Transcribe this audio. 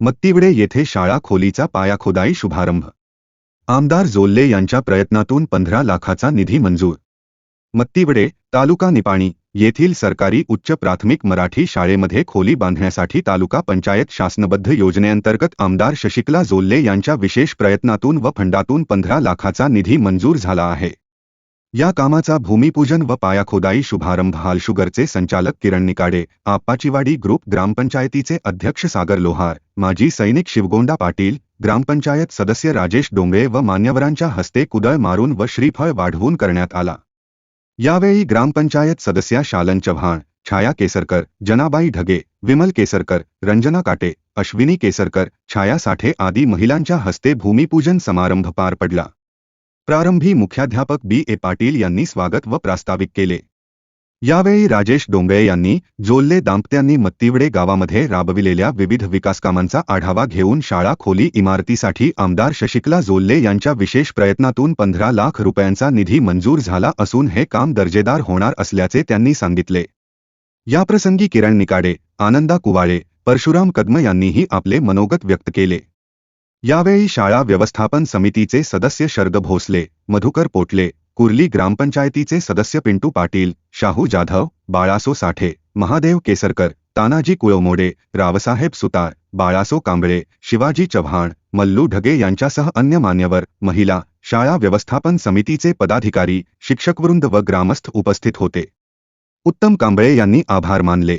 मत्तीवडे येथे शाळा खोलीचा पायाखोदाई शुभारंभ. आमदार जोल्ले यांच्या प्रयत्नातून पंधरा लाखाचा निधी मंजूर. मत्तीवडे तालुका निपाणी येथील सरकारी उच्च प्राथमिक मराठी शाळेमध्ये खोली बांधण्यासाठी तालुका पंचायत शासनबद्ध योजनेअंतर्गत आमदार शशिकला जोल्ले यांच्या विशेष प्रयत्नातून व फंडातून पंधरा लाखाचा निधी मंजूर झाला आहे. या कामाचा भूमिपूजन व पायाखोदाई शुभारंभ हालशुगरचे संचालक किरण निकाडे आप्पाचीवाडी ग्रुप ग्रामपंचायतीचे अध्यक्ष सागर लोहार माजी सैनिक शिवगोंडा पाटील ग्रामपंचायत सदस्य राजेश डोंगळे व मान्यवरांच्या हस्ते कुदळ मारून व श्रीफळ वाढवून करण्यात आला. यावेळी ग्रामपंचायत सदस्या शालन चव्हाण छाया केसरकर जनाबाई ढगे विमल केसरकर रंजना काटे अश्विनी केसरकर छाया साठे आदी महिलांच्या हस्ते भूमिपूजन समारंभ पार पडला. प्रारंभी मुख्याध्यापक बी. ए. पाटील यांनी स्वागत व प्रास्ताविक केले. यावेळी राजेश डोंगळे यांनी जोल्ले दाम्पत्यांनी मत्तिवडे गावामध्ये राबविलेल्या विविध विकासकामांचा आढावा घेऊन शाळा खोली इमारतीसाठी आमदार शशिकला जोल्ले यांच्या विशेष प्रयत्नातून पंधरा लाख रुपयांचा निधी मंजूर झाला असून हे काम दर्जेदार होणार असल्याचे त्यांनी सांगितले. याप्रसंगी किरण निकाडे आनंदा कुवाळे परशुराम कदम यांनीही आपले मनोगत व्यक्त केले. यावेळी शाळा व्यवस्थापन समितीचे सदस्य शरद भोसले मधुकर पोटले कुर्ली ग्रामपंचायतीचे सदस्य पिंटू पाटील शाहू जाधव बाळासो साठे महादेव केसरकर तानाजी कुळमोडे रावसाहेब सुतार बाळासो कांबळे शिवाजी चव्हाण मल्लू ढगे यांच्यासह अन्य मान्यवर महिला शाळा व्यवस्थापन समितीचे पदाधिकारी शिक्षकवृंद व ग्रामस्थ उपस्थित होते. उत्तम कांबळे यांनी आभार मानले.